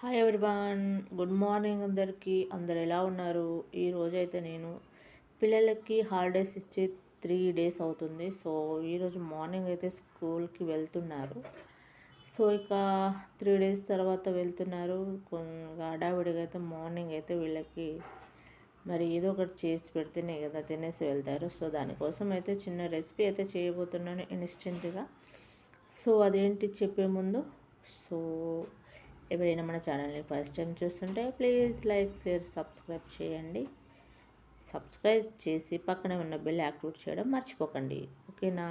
Hi everyone good morning అందరికీ. అందరు ఎలా ఉన్నారు? ఈరోజు అయితే నేను పిల్లలకి హాలిడేస్ ఇచ్చి త్రీ డేస్ అవుతుంది. సో ఈరోజు మార్నింగ్ అయితే స్కూల్కి వెళ్తున్నారు. సో ఇక త్రీ డేస్ తర్వాత వెళ్తున్నారు. హడావిడిగా అయితే మార్నింగ్ అయితే వీళ్ళకి మరి ఏదో ఒకటి చేసి పెడితేనే కదా తినేసి వెళ్తారు. సో దానికోసం అయితే చిన్న రెసిపీ అయితే చేయబోతున్నాను ఇన్స్టెంట్గా సో అదేంటి చెప్పే ముందు? సో ఎవరైనా మన ఛానల్ని ఫస్ట్ టైం చూస్తుంటే ప్లీజ్ లైక్ షేర్ సబ్స్క్రైబ్ చేయండి. సబ్స్క్రైబ్ చేసి పక్కనే ఉన్న బెల్ యాక్టివేట్ చేయడం మర్చిపోకండి. ఓకేనా?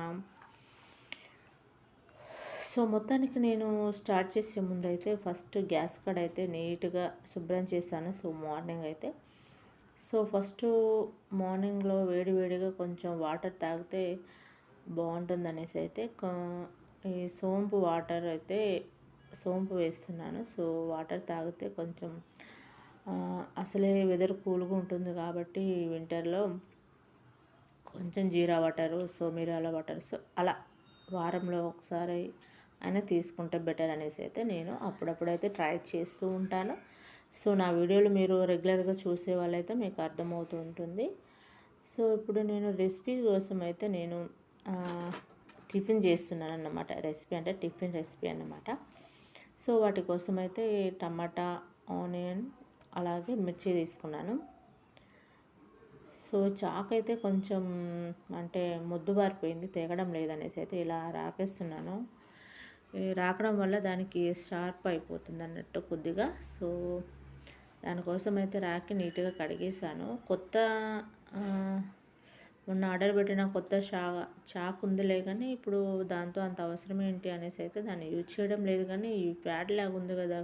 సో మొత్తానికి నేను స్టార్ట్ చేసే ముందు అయితే ఫస్ట్ గ్యాస్ కడ అయితే నీట్గా శుభ్రం చేశాను. సో మార్నింగ్ అయితే. సో ఫస్ట్ మార్నింగ్లో వేడి వేడిగా కొంచెం వాటర్ తాగితే బాగుంటుంది అనేసి అయితే ఈ సోంపు వాటర్ అయితే సోంపు వేస్తున్నాను. సో వాటర్ తాగితే కొంచెం అసలే వెదర్ కూల్గా ఉంటుంది కాబట్టి వింటర్లో కొంచెం జీరా వాటరు సో మీరాల వాటర్ సో అలా వారంలో ఒకసారి అయినా తీసుకుంటే బెటర్ అనేసి అయితే నేను అప్పుడప్పుడైతే ట్రై చేస్తూ ఉంటాను. సో నా వీడియోలు మీరు రెగ్యులర్గా చూసే వాళ్ళైతే మీకు అర్థమవుతూ ఉంటుంది. సో ఇప్పుడు నేను రెసిపీ కోసం అయితే నేను టిఫిన్ చేస్తున్నాను అన్నమాట రెసిపీ అంటే టిఫిన్ రెసిపీ అన్నమాట. సో వాటి కోసం అయితే టమాటా ఆనియన్ అలాగే మిర్చి తీసుకున్నాను. సో చాక్ అయితే కొంచెం అంటే ముద్దు బారిపోయింది తెగడం లేదనేసి అయితే ఇలా రాకేస్తున్నాను. రాకడం వల్ల దానికి షార్ప్ అయిపోతుంది అన్నట్టు కొద్దిగా. సో దానికోసం అయితే రాకి నీట్గా కడిగేసాను కొత్త మొన్న ఆర్డర్ పెట్టిన కొత్త షా చాక్ ఉందిలే కానీ ఇప్పుడు దాంతో అంత అవసరం ఏంటి అనేసి అయితే దాన్ని యూజ్ చేయడం లేదు కానీ ఈ ప్యాడ్ లాగా ఉంది కదా.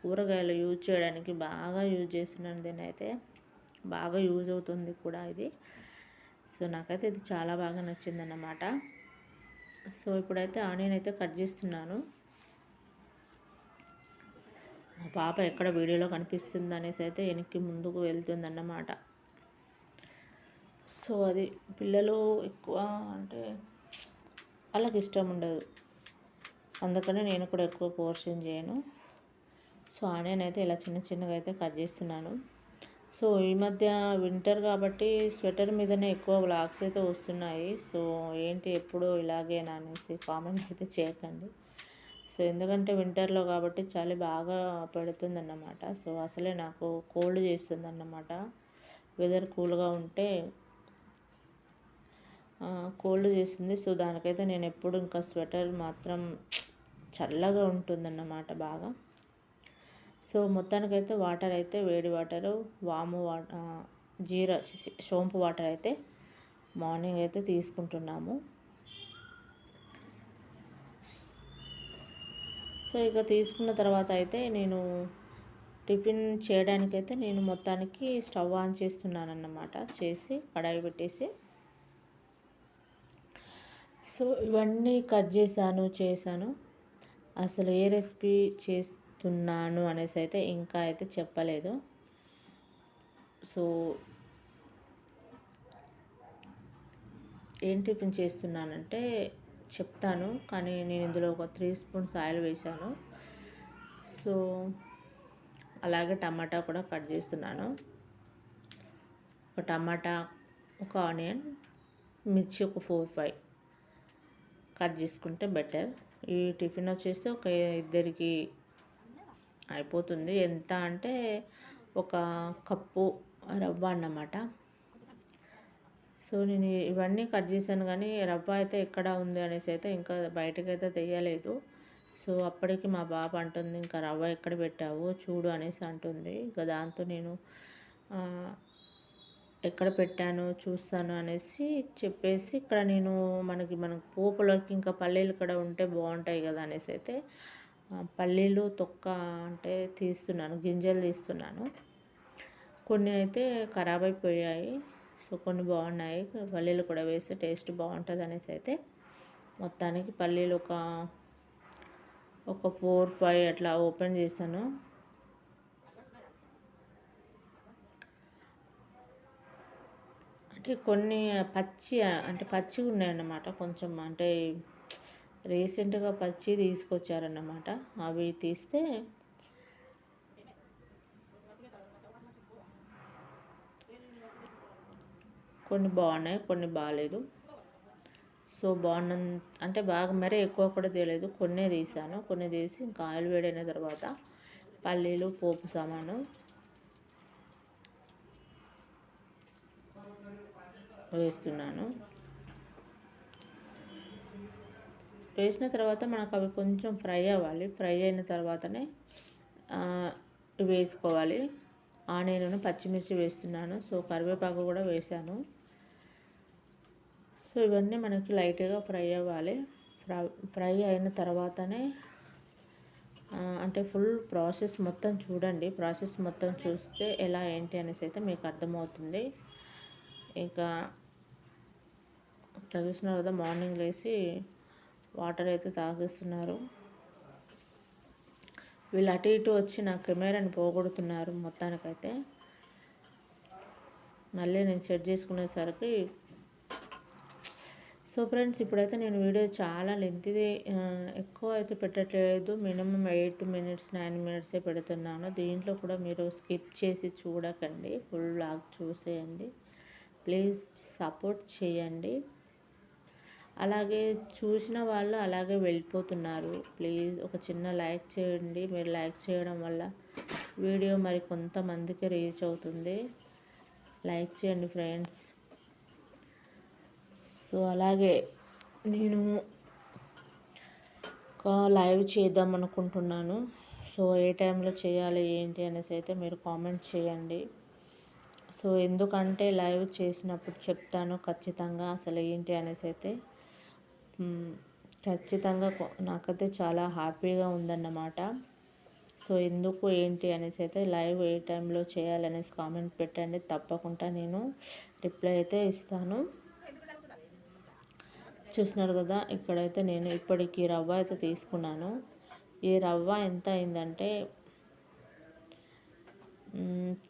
కూరగాయలు యూజ్ చేయడానికి బాగా యూజ్ చేస్తున్నాను దీని అయితే బాగా యూజ్ అవుతుంది కూడా ఇది. సో నాకైతే ఇది చాలా బాగా నచ్చింది అన్నమాట సో ఇప్పుడైతే ఆనియన్ అయితే కట్ చేస్తున్నాను. మా పాప ఎక్కడ వీడియోలో కనిపిస్తుంది అనేసి అయితే వెనక్కి ముందుకు వెళ్తుందన్నమాట. సో అది పిల్లలు ఎక్కువ అంటే వాళ్ళకి ఇష్టం ఉండదు. అందుకనే నేను కూడా ఎక్కువ పోర్షన్ చేయను. సో ఆనియన్ అయితే ఇలా చిన్న చిన్నగా అయితే కట్ చేస్తున్నాను. సో ఈ మధ్య వింటర్ కాబట్టి స్వెటర్ మీదనే ఎక్కువ బ్లాక్స్ అయితే వస్తున్నాయి. సో ఏంటి ఎప్పుడు ఇలాగేనా అనేసి కామెంట్ అయితే చేయకండి. సో ఎందుకంటే వింటర్లో కాబట్టి చలి బాగా పెడుతుంది అన్నమాట సో అసలే నాకు కోల్డ్ చేస్తుంది అన్నమాట వెదర్ కూల్గా ఉంటే కోల్డ్ చేసింది. సో దానికైతే నేను ఎప్పుడు ఇంకా స్వెటర్ మాత్రం చల్లగా ఉంటుందన్నమాట బాగా. సో మొత్తానికైతే వాటర్ అయితే వేడి వాటరు వాము వా జీరా సోంపు వాటర్ అయితే మార్నింగ్ అయితే తీసుకుంటున్నాము. సో ఇక తీసుకున్న తర్వాత అయితే నేను టిఫిన్ చేయడానికైతే నేను మొత్తానికి స్టవ్ ఆన్ చేస్తున్నాను అన్నమాట చేసి కడాయి పెట్టేసి సో ఇవన్నీ కట్ చేశాను చేశాను. అసలు ఏ రెసిపీ చేస్తున్నాను అనేసి అయితే ఇంకా అయితే చెప్పలేదు. సో ఏం టిఫిన్ చేస్తున్నానంటే చెప్తాను కానీ నేను ఇందులో ఒక త్రీ స్పూన్స్ ఆయిల్ వేశాను. సో అలాగే టమాటా కూడా కట్ చేస్తున్నాను. ఒక టమాటా ఒక ఆనియన్ మిర్చి ఒక ఫోర్ ఫైవ్. కట్ చేసుకుంటే బెటర్. ఈ టిఫిన్ వచ్చేసి ఒక ఇద్దరికి అయిపోతుంది. ఎంత అంటే ఒక కప్పు రవ్వ అన్నమాట. సో నేను ఇవన్నీ కట్ చేశాను కానీ రవ్వ అయితే ఎక్కడ ఉంది అనేసి అయితే ఇంకా బయటకైతే అయితే తెయ్యలేదు. సో అప్పటికి మా బాబు అంటుంది ఇంకా రవ్వ ఎక్కడ పెట్టావు? చూడు అనేసి అంటుంది. ఇంకా దాంతో నేను ఎక్కడ పెట్టాను చూస్తాను అనేసి చెప్పేసి ఇక్కడ నేను మనకి మనకు పోపులోకి ఇంకా పల్లీలు కూడా ఉంటే బాగుంటాయి కదా అనేసి అయితే పల్లీలు తొక్క అంటే తీస్తున్నాను గింజలు తీస్తున్నాను. కొన్ని అయితే ఖరాబ్ అయిపోయాయి. సో కొన్ని బాగున్నాయి. పల్లీలు కూడా వేస్తే టేస్ట్ బాగుంటుంది అనేసి అయితే మొత్తానికి పల్లీలు ఒక ఒక ఫోర్ ఫైవ్ అట్లా ఓపెన్ చేశాను. అంటే కొన్ని పచ్చి అంటే పచ్చిగా ఉన్నాయన్నమాట. కొంచెం అంటే రీసెంట్గా పచ్చి తీసుకొచ్చారన్నమాట. అవి తీస్తే కొన్ని బాగున్నాయి కొన్ని బాగాలేదు సో బాగున్న అంటే బాగా మరీ ఎక్కువ కూడా తీయలేదు. కొన్ని తీసాను. కొన్ని తీసి ఇంకా ఆయిల్ వేడైన తర్వాత పల్లీలు పోపు సామాను వేస్తున్నాను. వేసిన తర్వాత మనకు అవి కొంచెం ఫ్రై అవ్వాలి. ఫ్రై అయిన తర్వాతనే వేసుకోవాలి. ఆనియన్ పచ్చిమిర్చి వేస్తున్నాను. సో కరివేపాకు కూడా వేసాను సో ఇవన్నీ మనకి లైట్గా ఫ్రై అవ్వాలి. ఫ్రై అయిన తర్వాతనే అంటే ఫుల్ ప్రాసెస్ మొత్తం చూడండి. ప్రాసెస్ మొత్తం చూస్తే ఎలా ఏంటి అనేసి అయితే మీకు అర్థమవుతుంది. ఇంకా ఇట్లా కదా మార్నింగ్ లేచి వాటర్ అయితే తాగిస్తున్నారు. వీళ్ళు అటు ఇటు వచ్చి నా కెమెరాని పోగొడుతున్నారు మొత్తానికైతే. మళ్ళీ నేను సెట్ చేసుకునేసరికి సో ఫ్రెండ్స్ ఇప్పుడైతే నేను వీడియో చాలా లెంత్ది ఎక్కువ అయితే పెట్టట్లేదు. మినిమం ఎయిట్ మినిట్స్ నైన్ మినిట్సే పెడుతున్నాను. దీంట్లో కూడా మీరు స్కిప్ చేసి చూడకండి. ఫుల్ బ్లాగ్ చూసేయండి. ప్లీజ్ సపోర్ట్ చేయండి. అలాగే చూసిన వాళ్ళు అలాగే వెళ్ళిపోతున్నారు. ప్లీజ్ ఒక చిన్న లైక్ చేయండి. మీరు లైక్ చేయడం వల్ల వీడియో మరి కొంతమందికి రీచ్ అవుతుంది. లైక్ చేయండి ఫ్రెండ్స్. సో అలాగే నేను ఒక లైవ్ చేద్దాం అనుకుంటున్నాను. సో ఏ టైంలో చేయాలి ఏంటి అనేసి అయితే మీరు కామెంట్ చేయండి. సో ఎందుకంటే లైవ్ చేసినప్పుడు చెప్తాను ఖచ్చితంగా అసలు ఏంటి అనేసి అయితే. ఖచ్చితంగా నాకైతే చాలా హ్యాపీగా ఉందన్నమాట. సో ఎందుకు ఏంటి అనేసి అయితే లైవ్ ఏ టైంలో చేయాలనేసి కామెంట్ పెట్టండి. తప్పకుండా నేను రిప్లై అయితే ఇస్తాను. చూసినారు కదా ఇక్కడైతే నేను ఇప్పటికి రవ్వ అయితే తీసుకున్నాను. ఈ రవ్వ ఎంత అయిందంటే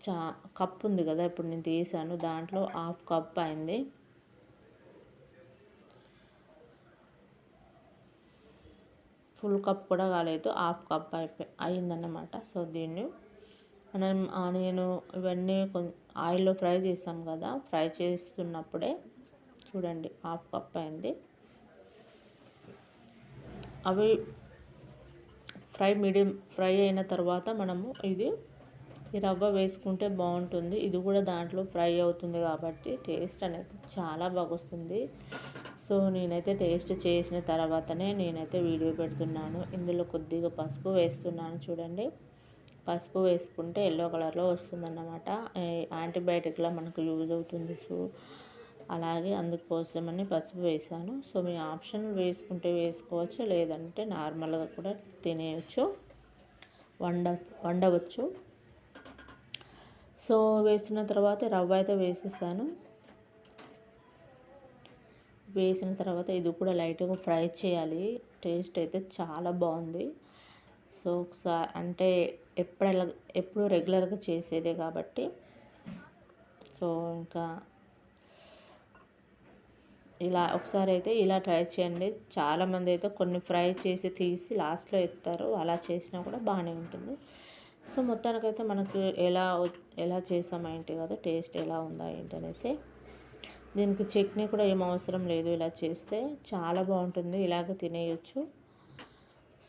చా కప్ ఉంది కదా ఇప్పుడు నేను తీసాను. దాంట్లో హాఫ్ కప్ అయింది. ఫుల్ కప్ కూడా కాలేదు హాఫ్ కప్ అయిపోయి అయిందన్నమాట. సో దీన్ని మనం ఆనియన్ ఇవన్నీ కొంచెం ఆయిల్లో ఫ్రై చేస్తాం కదా ఫ్రై చేస్తున్నప్పుడే చూడండి హాఫ్ కప్ అయింది. అవి ఫ్రై మీడియం ఫ్రై అయిన తర్వాత మనము ఇది ఈ రవ్వ వేసుకుంటే బాగుంటుంది. ఇది కూడా దాంట్లో ఫ్రై అవుతుంది కాబట్టి టేస్ట్ అనేది చాలా బాగా వస్తుంది సో నేనైతే టేస్ట్ చేసిన తర్వాతనే నేనైతే వీడియో పెడుతున్నాను. ఇందులో కొద్దిగా పసుపు వేస్తున్నాను చూడండి. పసుపు వేసుకుంటే ఎల్లో కలర్లో వస్తుందన్నమాట. యాంటీబయాటిక్లా మనకు యూజ్ అవుతుంది. సో అలాగే అందుకోసమని పసుపు వేసాను సో మీ ఆప్షన్ వేసుకుంటే వేసుకోవచ్చు లేదంటే నార్మల్గా కూడా తినేయచ్చు వండ వండవచ్చు. సో వేసిన తర్వాత రవ్వ అయితే వేసేసాను. వేసిన తర్వాత ఇది కూడా లైట్గా ఫ్రై చేయాలి. టేస్ట్ అయితే చాలా బాగుంది. సో ఒకసారి అంటే ఎప్పుడు ఎప్పుడు రెగ్యులర్గా చేసేదే కాబట్టి. సో ఇంకా ఇలా ఒకసారి అయితే ఇలా ట్రై చేయండి. చాలామంది అయితే కొన్ని ఫ్రై చేసి తీసి లాస్ట్లో ఎత్తారు. అలా చేసినా కూడా బాగానే ఉంటుంది. సో మొత్తానికైతే మనకు ఎలా ఎలా చేసామా ఏంటి కదా టేస్ట్ ఎలా ఉందా ఏంటి అనేసి దీనికి చట్నీ కూడా ఏం అవసరం లేదు. ఇలా చేస్తే చాలా బాగుంటుంది. ఇలాగ తినేయచ్చు.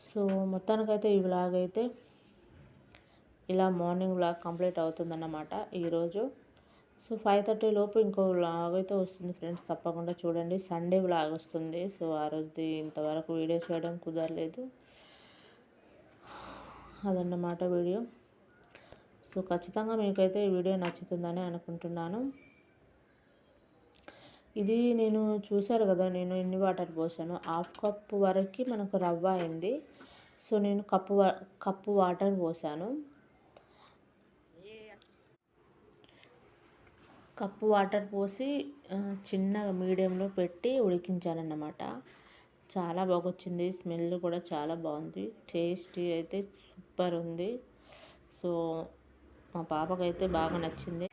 సో మొత్తానికైతే ఈ వ్లాగ్ అయితే ఇలా మార్నింగ్ వ్లాగ్ కంప్లీట్ అవుతుందన్నమాట ఈరోజు. సో ఫైవ్ థర్టీ లోపు ఇంకో వ్లాగ్ అయితే వస్తుంది ఫ్రెండ్స్. తప్పకుండా చూడండి. సండే వ్లాగ్ వస్తుంది. సో ఆ రోజు ఇంతవరకు వీడియో చేయడం కుదరలేదు. అదన్నమాట వీడియో. సో ఖచ్చితంగా మీకైతే ఈ వీడియో నచ్చుతుందని అనుకుంటున్నాను. ఇది నేను చూశారు కదా నేను ఎన్ని వాటర్ పోసాను? హాఫ్ కప్ వరకు మనకు రవ్వ అయింది. సో నేను కప్పు కప్పు వాటర్ పోసాను. కప్పు వాటర్ పోసి చిన్న మీడియంలో పెట్టి ఉడికించానన్నమాట చాలా బాగొచ్చింది. స్మెల్ కూడా చాలా బాగుంది. టేస్టీ అయితే సూపర్ ఉంది. సో మా పాపకైతే బాగా నచ్చింది.